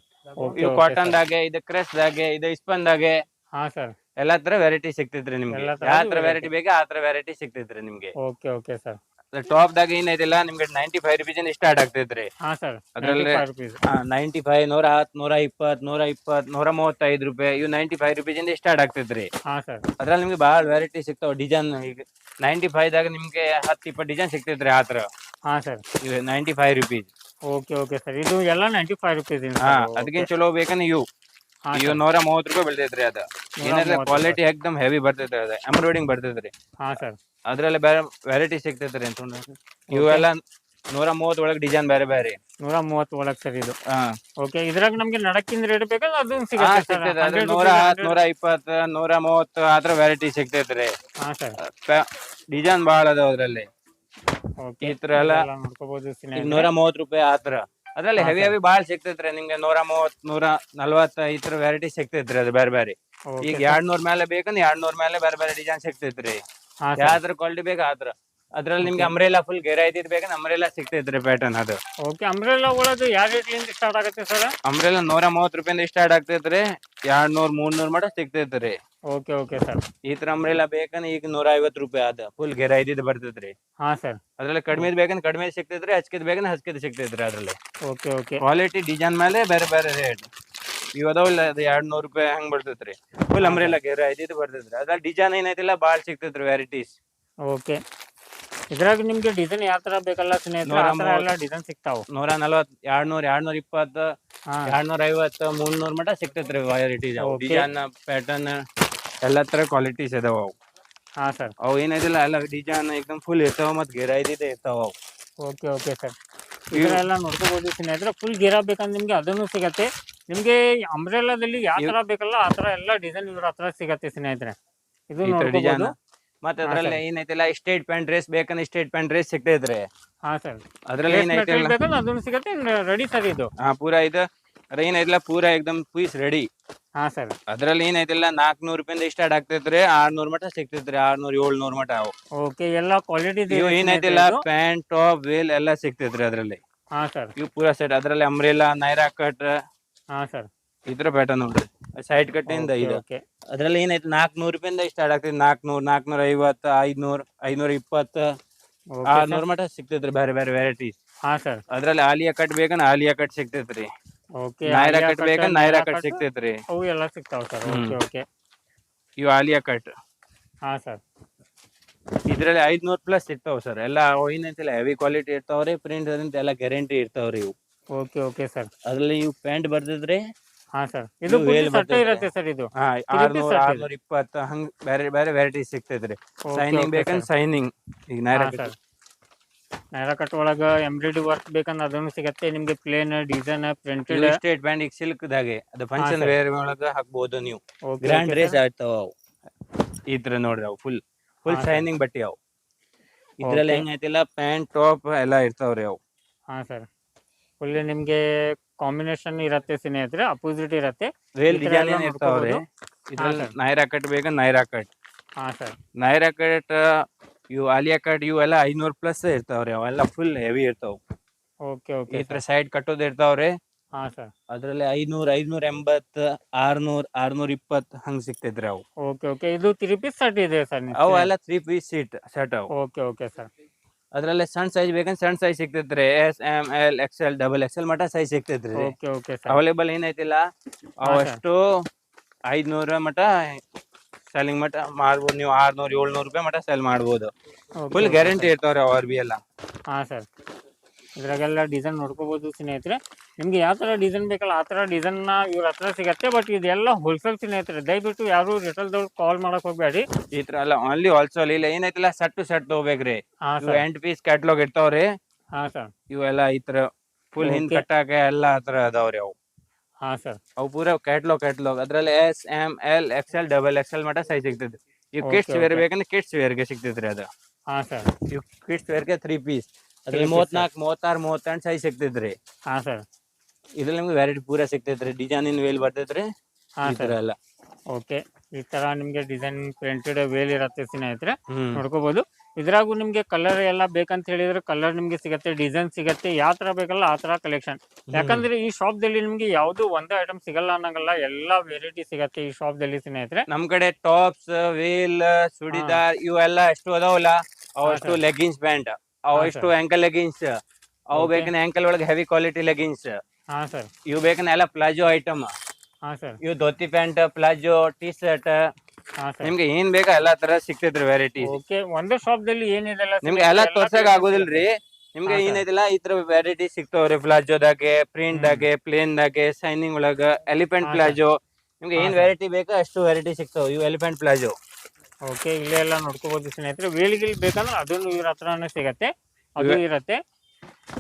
Speaker 1: ಇವು ಕಾಟನ್ ದಾಗೆ ಇದು ಕ್ರೆಸ್ ದಾಗೆ ಇದು ಇಸ್ಪನ್ ದಾಗೆ
Speaker 2: ಹಾ ಸರ್
Speaker 1: ಎಲ್ಲಾ ತರ ವೆರೈಟಿ ಸಿಗ್ತೈತ್ರಿ ನಿಮ್ಗೆ.
Speaker 2: ಎಲ್ಲಾ ತರದ್ದು
Speaker 1: ಯಾವ ತರ ವೆರೈಟಿ ಬೇಕಾ ಆ ತರ ವೆರೈಟಿ ಸಿಗ್ತೈತ್ರಿ ನಿಮ್ಗೆ.
Speaker 2: ಓಕೆ ಓಕೆ ಸರ್
Speaker 1: ಟಾಪ್ ದಾಗ ಏನೈತಿಲ್ಲ ನಿಮ್ಗೆ ನೈಂಟಿ ಫೈವ್ ರುಪೀಸ್ ಸ್ಟಾರ್ಟ್ ಆಗ್ತೈತ್ರಿ.
Speaker 2: ಹಾ ಸರ್
Speaker 1: ಅದ್ರಲ್ಲಿ- ನೈಂಟಿ ಫೈವ್ ನೂರ ಹತ್ ನೂರ ಇಪ್ಪತ್ ನೂರ ಇಪ್ಪತ್ ನೂರ ಮೂವತ್ತೈದು ರೂಪಾಯಿ ಇವು ನೈಂಟಿ ಫೈವ್ ರುಪೀಸ್ ಇಂದ ಸ್ಟಾರ್ಟ್ ಆಗ್ತೈತ್ರಿ.
Speaker 2: ಹಾ ಸರ್
Speaker 1: ಅದ್ರಲ್ಲಿ ನಿಮ್ಗೆ ಬಹಳ ವೆರೈಟಿ ಸಿಗ್ತಾವ ಡಿಸೈನ್ ಈಗ ನೈಂಟಿ ಫೈವ್ ದಾಗ ನಿಮ್ಗೆ ಹತ್ತು ಇಪ್ಪತ್ತು ಡಿಸೈನ್ ಸಿಗ್ತೈತ್ರಿ ಆತರ ತರ
Speaker 2: ಹಾ ಸರ್.
Speaker 1: ಇವು ninety five rupees
Speaker 2: okay okay sir ಇದು ಎಲ್ಲ ನೈಂಟಿ ಫೈವ್ ರುಪೀಸ್
Speaker 1: ಹಾ ಅದಕ್ಕಿಂತ ಚಲೋ ಬೇಕಂದ್ರೆ ಇವು ಇವು ನೂರ ಮೂವತ್ತು ರೂಪಾಯಿ ಬೀಳ್ತೈತ್ರಿ ಅದ. ಏನಾದ್ರೆ ಕ್ವಾಲಿಟಿ ಎಕ್ದಮ್ ಹೆವಿ ಬರ್ತೈತ್ರಿ ಅದ. ಎಂಬ್ರಾಯ್ಡಿಂಗ್ ಬರ್ತೈತ್ರಿ.
Speaker 2: ಹಾ ಸರ್.
Speaker 1: ಅದ್ರಲ್ಲಿ ಬೇರೆ ವೆರೈಟಿ ಸಿಗ್ತೈತ್ರಿ ಅಂತ ಇವೆಲ್ಲ ನೂರ ಮೂವತ್ತು ಒಳಗೆ ಡಿಸೈನ್ ಬೇರೆ ಬೇರೆ.
Speaker 2: ನೂರ ಮೂವತ್ತು ಒಳಗೆ ಸರ್ ಇದು.
Speaker 1: ಹಾ.
Speaker 2: ಓಕೆ ಇದ್ರಾಗ ನಮ್ಗೆ ನಡಕ್ಕಿಂದ ರೇಟ್ ಬೇಕಲ್ಲ ಅದು ಸಿಗುತ್ತೆ ಸರ್.
Speaker 1: ಸಿಗ್ತೈತೆ. ಅದ್ರ
Speaker 2: 100
Speaker 1: ನೂರ ನೂರ ಇಪ್ಪತ್ತು ನೂರ ಮೂವತ್ತು ಆತರ ವೆರೈಟಿ ಸಿಗ್ತೈತ್ರಿ.
Speaker 2: ಹಾ ಸರ್.
Speaker 1: ಡಿಸೈನ್ ಭಾಳ ಅದಾವ ಅದ್ರಲ್ಲಿ. ಈ ತರ ಎಲ್ಲ
Speaker 2: ನೋಡ್ಕೋಬಹುದು
Speaker 1: ಈಗ ನೂರ ಮೂವತ್ತು ರೂಪಾಯಿ ಆತರ ಅದ್ರಲ್ಲಿ ಹೆವಿ ಹೆವಿ ಬಾಳ್ ಸಿಗ್ತೈತ್ರಿ ನಿಮ್ಗೆ. ನೂರ ಮೂವತ್ ನೂರ ನಲ್ವತ್ತ ಈ ತರ ವೆರೈಟಿ ಸಿಗ್ತೈತ್ರಿ ಅದು ಬೇರೆ ಬೇರೆ ಈಗ ಎರಡ್ ನೂರ್ ಮೇಲೆ ಬೇಕಂದ್ರೆ ಎರಡ್ ನೂರ್ ಮೇಲೆ ಬೇರೆ ಬೇರೆ ಡಿಸೈನ್ ಸಿಗ್ತೈತ್ರಿ.
Speaker 2: ಯಾವ್ದ್ರ
Speaker 1: ಯಾವ ಕ್ವಾಲಿಟಿ ಬೇಕು ಆದ್ರ. ಅದ್ರಲ್ಲಿ ನಿಮ್ಗೆ ಅಮ್ರೇಲಾ ಫುಲ್ ಗೆರೆ ಐತಿದ್ ಬೇಕಂದ್ರೆ ಅಮ್ರೇಲಾ ಸಿಗ್ತೈತ್ರಿ ಪ್ಯಾಟರ್ನ್ ಅದು.
Speaker 2: ಓಕೆ ಅಂಬ್ರೆಲ್ಲಾ ಒಳಗೆ ಯಾವ ರೇಟ್ಲಿಂದ ಸ್ಟಾರ್ಟ್ ಆಗುತ್ತೆ ಸರ್
Speaker 1: ಅಂಬ್ರೆಲಾ ನೂರ ಮೂವತ್ ರೂಪಾಯಿಂದ ಸ್ಟಾರ್ಟ್ ಆಗ್ತೈತ್ರಿ. ಎರಡ್ ನೂರ್ ಮೂರ್ ನೂರ್ ಮಟ ಸಿಗ್ತೈತ್ರಿ.
Speaker 2: Okay okay sir.
Speaker 1: ಈ ತರ ಅಂಬ್ರೆಲಾ ಬೇಕಂದ್ರೆ ಈಗ ನೂರ ಐವತ್ತು ರೂಪಾಯಿ ಅದ ಫುಲ್ ಗೆರೆ ಐದಿದ್ ಬರ್ತೈತ್ರಿ.
Speaker 2: ಹಾ ಸರ್.
Speaker 1: ಅದ್ರಲ್ಲಿ ಕಡಿಮೆ ಬೇಕಂದ್ರೆ ಕಡಿಮೆ ಸಿಗ್ತೈತ್ರಿ ಹಚ್ಕಿದ್ ಬೇಕಂದ್ರೆ ಹಚ್ಕಿದ್ ಸಿಗ್ತೈತ್ರಿ ಅದ್ರಲ್ಲಿ.
Speaker 2: Okay okay.
Speaker 1: ಕ್ವಾಲಿಟಿ ಡಿಸೈನ್ ಮೇಲೆ ಬೇರೆ ಬೇರೆ ರೇಟ್ ಇವ್ ಅದಾವಲ್ಲ ಅದು ಎರಡ್ ನೂರ್ ರೂಪಾಯಿ ಹಂಗ್ ಬರ್ತೈತ್ರಿ. ಫುಲ್ ಅಂಬ್ರೆಲಾ ಗೆರೆ ಐದಿದ್ ಬರ್ತೈತ್ರಿ. ಅದ್ರಲ್ಲಿ ಡಿಸೈನ್ ಏನೈತಿಲ್ಲ ಬಾಳ್ ಸಿಗ್ತೈತ್ರಿ ವೆರೈಟೀಸ್
Speaker 2: ಓಕೆ. ಇದ್ರಾಗ ನಿಮ್ಗೆ ಡಿಸೈನ್ ಯಾವ ತರ ಬೇಕಲ್ಲ ಸ್ನೇಹಿತರೆ? ಡಿಸೈನ್ ಸಿಗ್ತಾವ
Speaker 1: ನೂರ ನಲ್ವತ್ ಎರಡ್ ನೂರ ಎರಡ್ ನೂರ ಇಪ್ಪತ್ತ ಎರಡ್ ನೂರ ಐವತ್ತ ಮೂರ್ನೂರ್ ಮಟ ಸಿಗ್ತೈತ್ರಿ ವೆರೈಟೀಸ್ ಡಿಸೈನ್ ಪ್ಯಾಟರ್ನ್ ಎಲ್ಲಾ ತರ ಕ್ವಾಲಿಟೀಸ್ ಇದಾವ ಅವು.
Speaker 2: ಹಾ ಸರ್
Speaker 1: ಅವು ಏನಿದಿಲ್ಲ ಎಲ್ಲ ಡಿಸೈನ್ ಏಕದಮ್ ಫುಲ್ ಇರ್ತಾವ ಮತ್ ಗಿರಾಯ್ದಿದೆ ಇರ್ತಾವ ಅವು.
Speaker 2: ಓಕೆ ಓಕೆ ಸರ್ ಇದೆಲ್ಲ ನೋಡ್ಕೋಬಹುದು ಸ್ನೇಹಿತರೆ ಫುಲ್ ಗಿರಾ ಬೇಕಂದ್ರೆ ನಿಮಗೆ ಅದನ್ನು ಸಿಗತ್ತೆ. ನಿಮ್ಗೆ ಅಂಬ್ರೆಲಾದಲ್ಲಿ ಯಾವ ತರ ಬೇಕಲ್ಲ ಆ ತರ ಎಲ್ಲ ಡಿಸೈನ್ ಇವ್ರ ಹತ್ರ ಸಿಗತ್ತೆ ಸ್ನೇಹಿತರೆ. ಇದು
Speaker 1: ಈ ಡಿಸೈನ್
Speaker 2: ನೋಡ್ಕೋಬಹುದು
Speaker 1: ಮತ್ತೆ ಅದರಲ್ಲಿ ಏನೈತಿಲ್ಲ ಸ್ಟೇಟ್ ಪ್ಯಾಂಟ್ ಡ್ರೆಸ್ ಬೇಕಂದ್ರೆ ಸ್ಟೇಟ್ ಪ್ಯಾಂಟ್ ಡ್ರೆಸ್ ಸಿಗ್ತೈತ್ರಿ
Speaker 2: ಹಾ ಸರ್
Speaker 1: ಅದ್ರಲ್ಲಿ ಏನೈತಿಲ್ಲ?
Speaker 2: ಬೇಕಂದ್ರೆ ಅದನ್ನು ಸಿಗತ್ತೆ ರೆಡಿ ಸರ್ ಇದು.
Speaker 1: ಹಾ ಪೂರಾ ಇದು. ಅದ್ರ ಏನೈತಿಲ್ಲ ಪೂರಾ ಎಕ್ದಮ್ ಪೀಸ್ ರೆಡಿ
Speaker 2: ಹಾ ಸರ್.
Speaker 1: ಅದ್ರಲ್ಲಿ ಏನೈತಿಲ್ಲ ನಾಲ್ಕನೂರು ರೂಪಾಯಿಂದ ಸ್ಟಾರ್ಟ್ ಆಗ್ತೈತ್ರಿ ಆರ್ನೂರ್ ಮಟ ಸಿಗ್ತೈತ್ರಿ ಆರ್ನೂರ್ ಏಳ್ನೂರ್ ಮಟ ಅವು.
Speaker 2: ಓಕೆ ಎಲ್ಲ ಕ್ವಾಲಿಟಿ
Speaker 1: ಇವು ಏನೈತಿಲ್ಲ ಪ್ಯಾಂಟ್ ಟಾಪ್ ವೇಲ್ ಎಲ್ಲ ಸಿಗ್ತೈತ್ರಿ ಅದ್ರಲ್ಲಿ.
Speaker 2: ಹಾ ಸರ್.
Speaker 1: ಇವು ಪೂರಾ ಸೆಟ್ ಅದ್ರಲ್ಲಿ ಅಂಬ್ರೆಲಾ ನೈರಾ ಕಟ್
Speaker 2: ಹಾ ಸರ್.
Speaker 1: ಇದ್ರ ಪ್ಯಾಟರ್ನ್ ನೋಡ್ರಿ. ಸೈಡ್ ಕಟ್ಟಿಂದ ಇಂದ
Speaker 2: ಓಕೆ
Speaker 1: ಅದ್ರಲ್ಲಿ ಏನೈತಿ ನಾಲ್ಕನೂರು ರೂಪಾಯಿಂದ ಸ್ಟಾರ್ಟ್ ಆಗ್ತೈತಿ ನಾಲ್ಕನೂರ್ ನಾಲ್ಕನೂರ ಐವತ್ತು ಐದ್ನೂರ್ ಐನೂರ ಇಪ್ಪತ್ತು ಆರ್ನೂರ್ ಮಟ ಸಿಗ್ತೈತ್ರಿ ಬೇರೆ ಬೇರೆ ವೆರೈಟೀಸ್
Speaker 2: ಹಾ ಸರ್.
Speaker 1: ಅದ್ರಲ್ಲಿ ಆಲಿಯಾ ಕಟ್ ಬೇಕಂದ್ರೆ ಆಲಿಯಾ ಕಟ್ ಸಿಗ್ತೈತ್ರಿ.
Speaker 2: ಓಕೆ
Speaker 1: ನೈರಾ ಕಟ್ ಬೇಕಾ? ನೈರಾ ಕಟ್ ಸಿಗ್ತೈತ್ರಿ.
Speaker 2: ಅವು ಎಲ್ಲ ಸಿಗ್ತಾವ ಸರ್. ಓಕೆ ಓಕೆ
Speaker 1: ಇವು ಆಲಿಯಾ ಕಟ್.
Speaker 2: ಹಾ ಸರ್.
Speaker 1: ಇದ್ರಲ್ಲಿ ಐದ್ನೂರ್ ಪ್ಲಸ್ ಇರ್ತಾವ ಸರ್. ಎಲ್ಲ ಏನೈತಿಲ್ಲ ಹೆವಿ ಕ್ವಾಲಿಟಿ ಇರ್ತಾವ್ರಿ ಪ್ರಿಂಟ್ ಅದಂತ ಎಲ್ಲ ಗ್ಯಾರಂಟಿ ಇರ್ತಾವ್ರಿ ಇವು.
Speaker 2: Okay okay sir.
Speaker 1: ಅದ್ರಲ್ಲಿ ಇವು ಪ್ಯಾಂಟ್ ಬರ್ದಿದ್ರಿ
Speaker 2: ಹಾ ಸರ್. ಇದು
Speaker 1: ವೇಲ್.
Speaker 2: ಇರತ್ತೆ ಸರ್ ಇದು.
Speaker 1: ಹಾ ಆರ್ನೂರ್. ಆರ್ನೂರ್ ಇಪ್ಪತ್ತು ಹಂಗ್ ಬೇರೆ ಬೇರೆ ವೆರೈಟೀಸ್ ಸಿಗ್ತೈತ್ರಿ. ಸೈನಿಂಗ್ ಬೇಕಂದ್ರೆ ಸೈನಿಂಗ್ ಈಗ ನೈರಾ ಕಟ್.
Speaker 2: ನೈರಾ ಕಟ್ ಒಳಗ ಎಂಬ್ರಾಯ್ಡ್ರಿ ವರ್ಕ್ ಬೇಕಂದ್ರೆ ಅದನ್ನು ಸಿಗತ್ತೆ. ನಿಮ್ಗೆ plain design printed
Speaker 1: straight band ಈಗ ಸಿಲ್ಕ್ ದಾಗೆ ಅದು ಫಂಕ್ಷನ್ ವೇರ್ ಒಳಗ ಹಾಕ್ಬೋದು ನೀವು. ಗ್ರ್ಯಾಂಡ್ ರೇಸ್ ಆಗ್ತಾವ ಅವು. ಈ ತರ ನೋಡ್ರಿ ಅವು ಫುಲ್ ಫುಲ್. ಶೈನಿಂಗ್ ಬಟ್ಟೆ ಅವು. ಇದ್ರಲ್ಲಿ
Speaker 2: ಹೆಂಗ್
Speaker 1: ಹೆಂಗೈತಿಲ್ಲ ಪ್ಯಾಂಟ್ ಟಾಪ್ ಎಲ್ಲ ಇರ್ತಾವ್ರಿ ಅವು.
Speaker 2: ಹಾ ಸರ್. ಫುಲ್ ನಿಮ್ಗೆ ಕಾಂಬಿನೇಷನ್ ಇರತ್ತೆ ಸ್ನೇಹಿತರೆ ಅಪೋಸಿಟ್ ಇರತ್ತೆ. ರೇಲ್
Speaker 1: ಡಿಸೈನ್
Speaker 2: ಏನ್
Speaker 1: ಇರ್ತಾವ್ರಿ. ಇದ್ರಲ್ಲಿ. ನೈರಾ ಕಟ್ ಬೇಕಂದ್ರೆ ನೈರಾ ಕಟ್
Speaker 2: ಹಾ ಸರ್.
Speaker 1: ನೈರಾ ಕಟ್ ಇವು ಆಲಿಯಾ ಕಟ್ ಇವು ಎಲ್ಲ ಐನೂರ್ ಪ್ಲಸ್ ಇರ್ತಾವ್ರಿ ಅವೆಲ್ಲ ಫುಲ್ ಹೆವಿ ಇರ್ತಾವ.
Speaker 2: ಓಕೆ ಓಕೆ
Speaker 1: ಈ ತರ ಸೈಡ್ ಕಟ್ಟೋದ್ ಇರ್ತಾವ್ರಿ
Speaker 2: ಹಾ ಸರ್
Speaker 1: ಅದ್ರಲ್ಲಿ ಐನೂರ್ ಐನೂರ್ ಎಂಬತ್ ಆರ್ನೂರ್ ಆರ್ನೂರ್ ಇಪ್ಪತ್ ಹಂಗ್ ಸಿಗ್ತೈತ್ರಿ ಅವು.
Speaker 2: ಓಕೆ ಓಕೆ ಇದು ತ್ರೀ ಪೀಸ್ ಸೆಟ್ ಇದೆ ಸರ್
Speaker 1: ಅವು ಎಲ್ಲ ತ್ರೀ ಪೀಸ್ ಸೀಟ್ ಸೆಟ್ ಅವು.
Speaker 2: ಓಕೆ ಓಕೆ ಸರ್
Speaker 1: ಅದ್ರಲ್ಲಿ ಸಣ್ಣ ಸೈಜ್ ಬೇಕಂದ್ರೆ ಸಣ್ಣ ಸೈಜ್ ಸಿಗ್ತೈತ್ರಿ S M L X L double X L ಮಟ ಸೈಜ್ ಸಿಗ್ತೈತ್ರಿ
Speaker 2: ಓಕೆ ಓಕೆ ಸರ್
Speaker 1: ಅವೈಲೇಬಲ್ ಏನೈತಿಲ್ಲ ಅವಷ್ಟು ಐದ್ನೂರ ಮಟ ಸೆಲ್ಲಿಂಗ್ ಮಟ್ಟ ಮಾಡ್ಬೋದು ನೀವು ಆರ್ನೂರ್ ಏಳ್ನೂರು ರೂಪಾಯಿ ಮಟ್ಟ ಸೆಲ್ ಮಾಡ್ಬೋದು. ಫುಲ್ ಗ್ಯಾರಂಟಿ ಇರ್ತಾವ್ರಿ ಅವ್ರ ಅರ್ಬಿ ಎಲ್ಲ.
Speaker 2: ಹಾ ಸರ್ ಇದ್ರಾಗೆಲ್ಲ ಡಿಸೈನ್ ನೋಡ್ಕೋಬಹುದು ಸ್ನೇಹಿತರೆ. ನಿಮ್ಗೆ ಯಾವ ತರ ಡಿಸೈನ್ ಬೇಕಲ್ಲ ಆ ತರ ಡಿಸೈನ್ನ ಇವ್ರ ಹತ್ರ ಸಿಗತ್ತೆ ಬಟ್ ಇದೆಲ್ಲ ಹೋಲ್ಸೇಲ್ ಸ್ನೇಹಿತರೆ. ದಯವಿಟ್ಟು ಯಾರು ರಿಟೇಲ್ದವ್ರು ಕಾಲ್ ಮಾಡಕ್ ಹೋಗ್ಬೇಡಿ.
Speaker 1: ಈ ತರ ಅಲ್ಲ ಓನ್ಲಿ ಹೋಲ್ಸೇಲ್ ಇಲ್ಲ ಏನೈತಿಲ್ಲ ಸೆಟ್ ಟು ಸೆಟ್ ತಗೋಬೇಕ್ರಿ.
Speaker 2: ಹಾ ಸರ್
Speaker 1: ಎಂಟ್ ಪೀಸ್ ಕ್ಯಾಟ್ಲಾಗ್ ಇರ್ತಾವ್ರಿ.
Speaker 2: ಹಾ ಸರ್
Speaker 1: ಇವೆಲ್ಲ ಈ ತರ ಫುಲ್ ಹಿಂದ್. ಕಟ್ಟಾಕ ಎಲ್ಲಾ ತರ ಅದಾವ್ರಿ ಅವು.
Speaker 2: ಹಾ ಸರ್.
Speaker 1: ಅವು ಪೂರ ಕ್ಯಾಟ್ಲಾಗ್ ಕ್ಯಾಟ್ಲಾಗ್ ಅದ್ರಲ್ಲಿ S M L X L double X L ಮಟ ಸೈಜ್ ಸಿಗ್ತೈತಿ ಇವ್ ಕಿಡ್ಸ್ ವೇರ್. ಬೇಕಂದ್ರೆ ಕಿಡ್ಸ್ ವೇರ್ಗೆ ಸಿಗ್ತೈತ್ರಿ ಅದು.
Speaker 2: ಹಾ ಸರ್.
Speaker 1: ಇವ್ ಕಿಡ್ಸ್ ವೇರ್ಗೆ ತ್ರೀ ಪೀಸ್ ಅದ್ರಲ್ಲಿ ಮೂವತ್ನಾಲ್ಕು ಮೂವತ್ತಾರು ಮೂವತ್ತೆಂಟು ಸೈಜ್ ಸಿಗ್ತೈತ್ರಿ.
Speaker 2: ಹಾ ಸರ್.
Speaker 1: ಇದ್ರಲ್ಲಿ ನಿಮ್ಗೆ ವೆರೈಟಿ ಪೂರ ಸಿಗ್ತೈತ್ರಿ. ಡಿಸೈನ್ ಇನ್ ವೇಲ್ ಬರ್ತೈತ್ರಿ.
Speaker 2: ಹಾ ಸರ್.
Speaker 1: ಎಲ್ಲ
Speaker 2: ಓಕೆ ಈ ತರ ನಿಮ್ಗೆ ಡಿಸೈನ್ ಪ್ರಿಂಟೆಡ್ ವೇಲ್ ಇರತ್ತೆ ಸ್ನೇಹಿತರೆ.
Speaker 1: ಹ್ಮ್.
Speaker 2: ನೋಡ್ಕೋಬಹುದು ಇದ್ರಾಗೂ ನಿಮ್ಗೆ ಕಲರ್ ಎಲ್ಲ ಬೇಕಂತ ಹೇಳಿದ್ರೆ ಕಲರ್ ನಿಮ್ಗೆ ಸಿಗತ್ತೆ ಡಿಸೈನ್ ಸಿಗತ್ತೆ ಯಾವ ತರ ಬೇಕಲ್ಲ ಆ ತರ ಕಲೆಕ್ಷನ್ ಯಾಕಂದ್ರೆ ಈ ಶಾಪ್ ದಲ್ಲಿ ನಿಮ್ಗೆ ಯಾವ್ದು ಒಂದೇ ಐಟಮ್ ಸಿಗಲ್ಲ ಅನ್ನಂಗಲ್ಲ ಎಲ್ಲಾ ವೆರೈಟಿ ಸಿಗತ್ತೆ ಈ ಶಾಪ್ ದಲ್ಲಿ ಸ್ನೇಹಿತರೆ.
Speaker 1: ನಮ್ ಕಡೆ ಟಾಪ್ಸ್ ವೀಲ್ ಸುಡಿದಾರ್ ಇವೆಲ್ಲ ಎಷ್ಟು ಅದಾವಲ್ಲ ಅವಷ್ಟು. ಲೆಗಿನ್ಸ್ ಪ್ಯಾಂಟ್ ಅವಷ್ಟು ಆಂಕಲ್ ಲೆಗಿನ್ಸ್ ಅವು. ಬೇಕಂದ್ರೆ ಆಂಕಲ್ ಒಳಗೆ ಹೆವಿ ಕ್ವಾಲಿಟಿ ಲೆಗಿನ್ಸ್
Speaker 2: ಹಾ ಸರ್.
Speaker 1: ಇವು ಬೇಕಂದ್ರೆ ಎಲ್ಲ ಪ್ಲಾಜೋ ಐಟಮ್
Speaker 2: ಹಾ ಸರ್.
Speaker 1: ಇವು dhoti pant palazzo T shirt
Speaker 2: ಹಾ ಸರ್
Speaker 1: ನಿಮ್ಗೆ ಏನ್ ಬೇಕಾ ಎಲ್ಲಾ ತರ ಸಿಗ್ತೈತ್ರಿ ವೆರೈಟಿ
Speaker 2: ಓಕೆ ಒಂದೇ ಶಾಪ್ ದಲ್ಲಿ ಏನಿದೆಲ್ಲ
Speaker 1: ನಿಮ್ಗೆ ಎಲ್ಲಾ ತೋರ್ಸಕ್ ಆಗೋದಿಲ್ರಿ. ನಿಮ್ಗೆ. ಏನೈತಿಲ್ಲ ಈ ತರ ವೆರೈಟಿ ಸಿಗ್ತಾವ್ರಿ? ಪ್ಲಾಜೋದಾಗೆ ಪ್ರಿಂಟ್ ದಾಗೆ ಪ್ಲೇನ್ ದಾಗೆ ಶೈನಿಂಗ್ ಒಳಗ ಎಲಿಫೆಂಟ್. ಪ್ಲಾಜೋ ನಿಮ್ಗೆ ಏನ್ ವೆರೈಟಿ ಬೇಕಾ ಅಷ್ಟು ವೆರೈಟಿ ಸಿಗ್ತಾವ ಇವು ಎಲಿಫೆಂಟ್ ಪ್ಲಾಜೋ
Speaker 2: ಓಕೆ ಇಲ್ಲೇ ಎಲ್ಲ ನೋಡ್ಕೋಬಹುದು ಸ್ನೇಹಿತರೆ. ವೇಲ್ಗಿಲ್ ಬೇಕಂದ್ರೆ ಅದನ್ನು ಇವ್ರ ಹತ್ರನೇ ಸಿಗತ್ತೆ. ಅದು ಇರತ್ತೆ.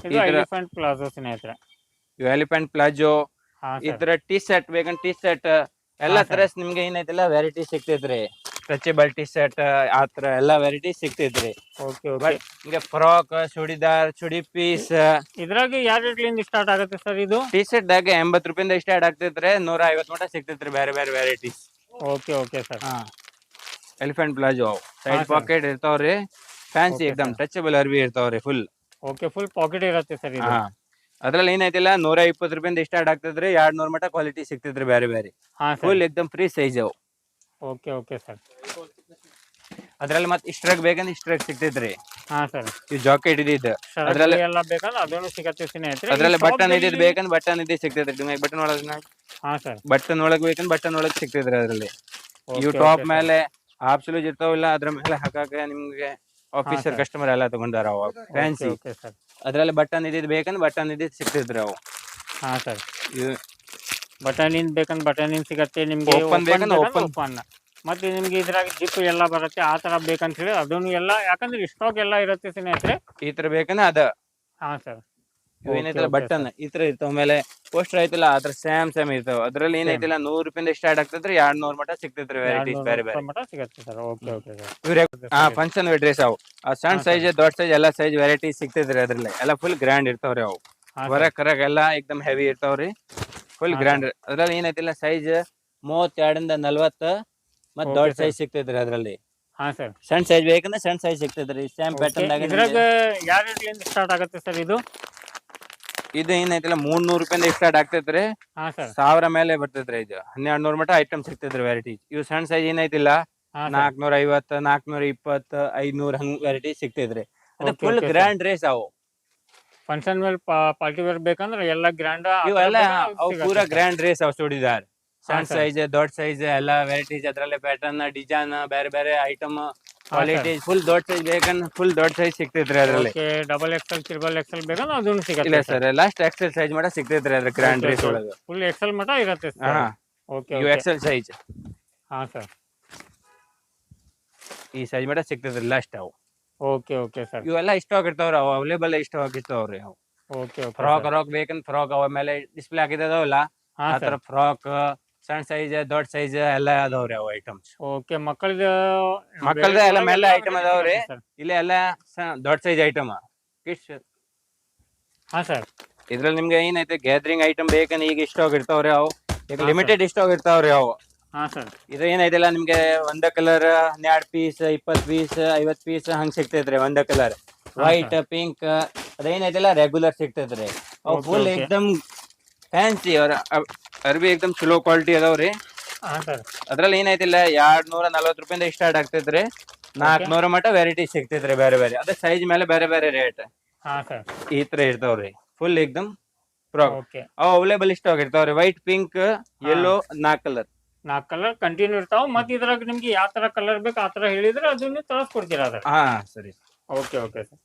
Speaker 2: ಇದು ಎಲಿಫೆಂಟ್ ಪ್ಲಾಜೋ ಸ್ನೇಹಿತರೆ.
Speaker 1: ಇವು ಎಲಿಫೆಂಟ್ ಪ್ಲಾಜೋ ಈ ತರ ಟಿ ಶರ್ಟ್ ಬೇಕಂದ್ರೆ ಟಿ ಶರ್ಟ್ ಎಲ್ಲಾ. ತರ ನಿಮ್ಗೆ ಏನೈತಿಲ್ಲ ವೆರೈಟಿ ಸಿಗ್ತೈತ್ರಿ ಸ್ಟ್ರೆಚಬಲ್ ಟಿ ಶರ್ಟ್ ಆತರ ತರ ಎಲ್ಲಾ ವೆರೈಟಿ ಸಿಗ್ತೈತ್ರಿ
Speaker 2: ಓಕೆ
Speaker 1: ಬಟ್ ನಿಮ್ಗೆ ಫ್ರಾಕ್ ಚೂಡಿದಾರ್ ಚುಡಿ ಪೀಸ್
Speaker 2: ಇದ್ರಾಗ ಯಾವ ರೇಟ್ಲಿಂದ ಸ್ಟಾರ್ಟ್ ಆಗುತ್ತೆ ಸರ್ ಇದು?
Speaker 1: ಟಿ ಶರ್ಟ್ ದಾಗ ಎಂಬತ್ ರೂಪಾಯಿಂದ ಸ್ಟಾರ್ಟ್ ಆಗ್ತೈತ್ರಿ ನೂರ ಐವತ್ ಮಟ ಸಿಗ್ತೈತ್ರಿ ಬೇರೆ ಬೇರೆ ವೆರೈಟೀಸ್
Speaker 2: ಓಕೆ ಓಕೆ ಸರ್
Speaker 1: ಹಾ. ಎಲಿಫೆಂಟ್ ಪ್ಲಾಜೋ ಸೈಡ್ ಪಾಕೆಟ್ ಇರ್ತಾವ್ರಿ. Fancy
Speaker 2: sir.
Speaker 1: ಟಚಬಲ್ ಅರ್ಬಿ ಇರ್ತಾವ್ರಿ ಫುಲ್
Speaker 2: ಓಕೆ ಫುಲ್ ಪಾಕೆಟ್ ಇರತ್ತೆ ಸರ್ ಇದು.
Speaker 1: ಹಾ. ಅದ್ರಲ್ಲಿ ಏನಾಯ್ತಿಲ್ಲ ನೂರ ಇಪ್ಪತ್ತು ರೂಪಾಯಿಂದ ಸ್ಟಾರ್ಟ್ ಆಗ್ತದ್ರಿ ಎರಡ್ ನೂರ ಮಟ್ಟ ಕ್ವಾಲಿಟಿ ಸಿಗ್ತೈತ್ರಿ ಬೇರೆ ಬೇರೆ
Speaker 2: ಹಾ ಸರ್.
Speaker 1: ಫುಲ್ ಎಕ್ದಮ್ ಫ್ರೀ ಸೈಜ್ ಅವು.
Speaker 2: Okay okay sir.
Speaker 1: ಅದ್ರಲ್ಲಿ ಮತ್ತೆ ಇಷ್ಟ್ರಾಗ್ ಬೇಕಂದ್ರೆ ಇಷ್ಟ್ರಾಗ್ ಸಿಗ್ತೈತ್ರಿ
Speaker 2: ಹಾ ಸರ್.
Speaker 1: ಈ ಜಾಕೆಟ್
Speaker 2: ಇದ್ದಿದ್ದು
Speaker 1: ಅದ್ರಲ್ಲಿ-
Speaker 2: ಎಲ್ಲ ಬೇಕಂದ್ರೆ ಅದನ್ನು ಸಿಗತ್ತೆ ಸ್ನೇಹಿತರೆ
Speaker 1: ಅದ್ರಲ್ಲಿ ಬಟನ್ ಇದ್ದಿದ್ ಬೇಕಂದ್ರೆ ಬಟನ್ ಇದ್ದೇ ಸಿಗ್ತೈತ್ರಿ ನಿಮಗೆ ಬಟನ್ ಒಳಗ್
Speaker 2: ಹಾ ಸರ್.
Speaker 1: ಬಟನ್ ಒಳಗ್ ಬೇಕಂದ್ರೆ ಬಟನ್ ಒಳಗ್ ಸಿಗ್ತೈತ್ರಿ ಅದ್ರಲ್ಲಿ. ಇವು ಟಾಪ್. ಮೇಲೆ ಹಾಫ್ ಸ್ಲೀವ್ ಇರ್ತಾವಿಲ್ಲ ಅದ್ರ ಮೇಲೆ ಹಾಕಾಕ ನಿಮ್ಗೆ ಆಫೀಸರ್ ಕಸ್ಟಮರ್ ಎಲ್ಲ ತಗೊಂಡಾರ ಫ್ಯಾನ್ಸಿ
Speaker 2: ಓಕೆ ಸರ್.
Speaker 1: ಅದ್ರಲ್ಲಿ ಬಟನ್ ಇದ್ದಿದ್ದು ಬೇಕಂದ್ರೆ ಬಟನ್ ಇದ್ದಿದ್ದು ಸಿಗ್ತಿದ್ರಿ ಅವು.
Speaker 2: ಹಾ ಸರ್.
Speaker 1: ಇವು
Speaker 2: ಬಟನಿನ್ ಬೇಕಂದ್ರೆ ಬಟನಿನ್ ಸಿಗತ್ತೆ ನಿಮ್ಗೆ
Speaker 1: Open ಬೇಕಂದ್ರೆ open.
Speaker 2: ಓಪನ್ ಮತ್ತೆ ನಿಮ್ಗೆ ಇದ್ರಾಗ ಜಿಪ್ ಎಲ್ಲ ಬರುತ್ತೆ ಆ ತರ ಬೇಕಂತ ಹೇಳಿ ಅದನ್ನು ಎಲ್ಲ ಯಾಕಂದ್ರೆ ಸ್ಟಾಕ್ ಎಲ್ಲ ಇರುತ್ತೆ ಸ್ನೇಹಿತರೆ.
Speaker 1: ಈ ತರ ಬೇಕಂದ್ರೆ ಅದ.
Speaker 2: ಹಾ ಸರ್.
Speaker 1: ಏನೈತಲ್ಲ ಬಟನ್ ಈ ತರ ಇರ್ತಾವ. ಮೇಲೆ ಪೋಸ್ಟರ್ ಐತಿಲ್ಲ ಅದ್ರ ಸೇಮ್ ಸೇಮ್ ಇರ್ತಾವ. ಅದ್ರಲ್ಲಿ ಏನೈತಿಲ್ಲ ನೂರ್ ರೂಪಾಯಿಂದ ಸ್ಟಾರ್ಟ್ ಆಗ್ತದ್ರಿ ಎರಡ್ ನೂರ್ ಮಟ ಸಿಗ್ತೈತ್ರಿ ವೆರೈಟೀಸ್ ಬೇರೆ ಬೇರೆ.
Speaker 2: ಮಟ ಸಿಗತ್ತೆ ಸರ್ ಓಕೆ ಓಕೆ ಸರ್
Speaker 1: ಇವ್ರೆ ಹಾ ಫಂಕ್ಷನ್ ಡ್ರೆಸ್ ಅವು. ಆ ಸಣ್ಣ ಸೈಜ್ ದೊಡ್ಡ ಸೈಜ್ ಎಲ್ಲಾ ಸೈಜ್ ವೆರೈಟಿ ಸಿಗ್ತೈತ್ರಿ ಅದ್ರಲ್ಲಿ. ಎಲ್ಲ ಫುಲ್ ಗ್ರ್ಯಾಂಡ್ ಇರ್ತಾವ್ರಿ ಅವು. ಹೊರ ಕರಗ್ ಎಲ್ಲ ಎಕ್ದಮ್ ಹೆವಿ ಇರ್ತಾವ್ರಿ. ಫುಲ್ ಗ್ರ್ಯಾಂಡ್ ಅದ್ರಲ್ಲಿ ಏನೈತಿಲ್ಲ ಸೈಜ್ ಮೂವತ್ತೆರಡರಿಂದ ನಲ್ವತ್ತ ಮತ್ ದೊಡ್ಡ. ಸೈಜ್ ಸಿಗ್ತೈತ್ರಿ ಅದ್ರಲ್ಲಿ.
Speaker 2: ಹಾ ಸರ್
Speaker 1: ಸಣ್ಣ ಸೈಜ್ ಬೇಕಂದ್ರೆ ಸಣ್ಣ ಸೈಜ್ ಸಿಗ್ತೈತ್ರಿ. ಸೇಮ್ ಪ್ಯಾಟರ್ನ್
Speaker 2: ಇದ್ರಾಗ ಯಾವ ರೇಟ್ಲಿಂದ ಸ್ಟಾರ್ಟ್ ಆಗುತ್ತೆ ಸರ್ ಇದು?
Speaker 1: ಇದು ಏನೈತಿಲ್ಲ ಮೂರ್ ನೂರ್ ರೂಪಾಯಿಂದ ಸ್ಟಾರ್ಟ್ ಆಗ್ತೈತ್ರಿ.
Speaker 2: ಹಾ ಸರ್.
Speaker 1: ಸಾವಿರ ಮೇಲೆ ಬರ್ತೈತ್ರಿ ಇದು. ಹನ್ನೆರಡ್ ನೂರ್ ಮಟ ಐಟಮ್ ಸಿಗ್ತೈತ್ರಿ ವೆರೈಟಿ ಇವು ಸಣ್ಣ ಸೈಜ್ ಏನೈತಿಲ್ಲ ನಾಲ್ಕನೂರ ಐವತ್ತ ನಾಲ್ಕನೂರ ಇಪ್ಪತ್ ಐದ್ನೂರ್ ಹಂಗ್ ವೆರೈಟಿ ಸಿಗ್ತೈತ್ರಿ. ಅದು
Speaker 2: Okay,
Speaker 1: full
Speaker 2: okay, sir.
Speaker 1: Grand race ಅವು.
Speaker 2: ಫಂಕ್ಷನ್ ಮೇಲೆ ಪಾರ್ಟಿ ವೇರ್ ಬೇಕಂದ್ರೆ ಎಲ್ಲ ಗ್ರ್ಯಾಂಡ್
Speaker 1: ಇವೆಲ್ಲ ಅವು ಪೂರಾ ಗ್ರ್ಯಾಂಡ್ ರೇಸ್ ಅವು ಚೂಡಿದಾರ್. ಸಣ್ಣ. ಸೈಜ್ ದೊಡ್ಡ ಸೈಜ್ ಎಲ್ಲ ವೆರೈಟೀಸ್ ಅದ್ರಲ್ಲೇ ಪ್ಯಾಟರ್ನ್ ಡಿಸೈನ್ ಬೇರೆ ಬೇರೆ ಐಟಮ್ ಕ್ವಾಲಿಟಿ ಫುಲ್ ದೊಡ್ಡ ಸೈಜ್ ಬೇಕಂದ್ರೆ ಫುಲ್ ದೊಡ್ಡ ಸೈಜ್ ಸಿಗ್ತೈತ್ರಿ ಅದ್ರಲ್ಲಿ.
Speaker 2: ಡಬಲ್ ಎಕ್ಸೆಲ್ ತ್ರಿಬಲ್ ಎಕ್ಸೆಲ್ ಬೇಕಂದ್ರೆ ಅದನ್ನು
Speaker 1: ಇಲ್ಲ
Speaker 2: ಸಿಗತ್ತೆ
Speaker 1: ಸರ್ ಲಾಸ್ಟ್ ಎಕ್ಸೆಲ್ ಸೈಜ್ ಮಟ ಸಿಗ್ತೈತ್ರಿ ಅದ್ರ ಗ್ರ್ಯಾಂಡ್ ರೇಸ್ ಒಳಗೆ.
Speaker 2: ಫುಲ್ ಎಕ್ಸೆಲ್ ಮಟ ಇರುತ್ತೆ
Speaker 1: ಹಾ
Speaker 2: ಓಕೆ
Speaker 1: ಇವು ಎಕ್ಸೆಲ್ ಸೈಜ್
Speaker 2: ಹಾ ಸರ್.
Speaker 1: ಈ ಸೈಜ್ ಮಟ ಸಿಗ್ತೈತ್ರಿ ಲಾಸ್ಟ್ ಅವು.
Speaker 2: ಓಕೆ ಓಕೆ ಸರ್
Speaker 1: ಇವೆಲ್ಲ ಇಷ್ಟ ಆಗಿರ್ತಾವ್ರಿ ಅವು ಅವೈಲೇಬಲ್ ಇಷ್ಟ ಆಗಿರ್ತಾವ್ರಿ ಅವು.
Speaker 2: ಓಕೆ ಓಕೆ
Speaker 1: ಫ್ರಾಕ್ ಫ್ರಾಕ್ ಬೇಕಂದ್ರೆ ಫ್ರಾಕ್ ಅವ ಮೇಲೆ ಡಿಸ್ಪ್ಲೇ ಆಗಿದಾವಲ್ಲ
Speaker 2: ಹಾ
Speaker 1: ಆ
Speaker 2: ಸರ್.
Speaker 1: ತರ ಫ್ರಾಕ್ ಸಣ್ಣ ಸೈಜ್ ದೊಡ್ಡ ಸೈಜ್ ಎಲ್ಲ ಅದಾವ್ರಿ ಅವು ಐಟಮ್ಸ್
Speaker 2: ಓಕೆ ಮಕ್ಕಳದ
Speaker 1: ಮಕ್ಕಳದ ಎಲ್ಲ ಮೇಲೆ ಐಟಮ್ ಅದಾವ್ರಿ. ಇಲ್ಲಿ ಎಲ್ಲ ದೊಡ್ಡ ಸೈಜ್ ಐಟಮ್ ಕಿಶ್
Speaker 2: ಹಾ ಸರ್.
Speaker 1: ಇದ್ರಲ್ಲಿ ನಿಮ್ಗೆ ಏನೈತೆ? ಗ್ಯಾದರಿಂಗ್ ಐಟಮ್ ಬೇಕಂದ್ರೆ ಈಗ ಇಷ್ಟ ಆಗಿರ್ತಾವ್ರಿ ಅವು. ಈಗ ಲಿಮಿಟೆಡ್ ಇಷ್ಟ ಆಗಿರ್ತಾವ್ರಿ ಅವು.
Speaker 2: ಹಾ ಸರ್.
Speaker 1: ಇದು ಏನೈತಿಲ್ಲ ನಿಮ್ಗೆ ಒಂದ ಕಲರ್ ಹನ್ನೆರಡ್ ಪೀಸ್ ಇಪ್ಪತ್ ಪೀಸ್ ಐವತ್ ಪೀಸ್ ಹಂಗ್ ಸಿಗ್ತೈತ್ರಿ ಒಂದ ಕಲರ್ ವೈಟ್ ಪಿಂಕ್ ಅದೇನೈತಿಲ್ಲ ರೆಗ್ಯುಲರ್ ಸಿಗ್ತೈತ್ರಿ. ಅವು ಫುಲ್. ಎಕ್ದಮ್ ಫ್ಯಾನ್ಸಿ ಅವ್ರ ಅವ್- ಅರ್ಬಿ ಏಕದಮ್ ಚಲೋ ಕ್ವಾಲಿಟಿ ಅದಾವ್ರಿ
Speaker 2: ರೀ. ಸರ್.
Speaker 1: ಅದ್ರಲ್ಲಿ ಏನಾಯ್ತಿಲ್ಲ ಎರಡ್ ನೂರ ನಲ್ವತ್ ರೂಪಾಯಿಂದ ಸ್ಟಾರ್ಟ್ ಆಗ್ತೈತ್ರಿ. ನಾಲ್ಕನೂರ ಮಟ್ಟ ವೆರೈಟಿ ಸಿಗ್ತೈತ್ರಿ ಬೇರೆ ಬೇರೆ ಅದೇ ಸೈಜ್ ಮೇಲೆ ಬೇರೆ ಬೇರೆ ರೇಟ್
Speaker 2: ಹಾ ಸರ್.
Speaker 1: ಈ ತರ ಇರ್ತಾವ್ರಿ ಫುಲ್ ಎಕ್ದಮ್ ಫ್ರಾಕ್
Speaker 2: ಓಕೆ.
Speaker 1: ಅವು ಅವೈಲೇಬಲ್ ಇಷ್ಟ ಆಗಿರ್ತಾವ್ರಿ ವೈಟ್ ಪಿಂಕ್ ಯೆಲ್ಲೋ ನಾಲ್ಕು ಕಲರ್
Speaker 2: ನಾಲ್ಕು ಕಲರ್ ಕಂಟಿನ್ಯೂ ಇರ್ತಾವ. ಮತ್ತೆ ಇದ್ರಾಗ ನಿಮ್ಗೆ ಯಾವ ತರ ಕಲರ್ ಬೇಕು ಆ ತರ ಹೇಳಿದ್ರೆ ಅದನ್ನ ತರಿಸ್ಕೊಡ್ತೀರಾ ಅದ್ರ
Speaker 1: ಹಾ ಸರಿ.
Speaker 2: Okay okay sir.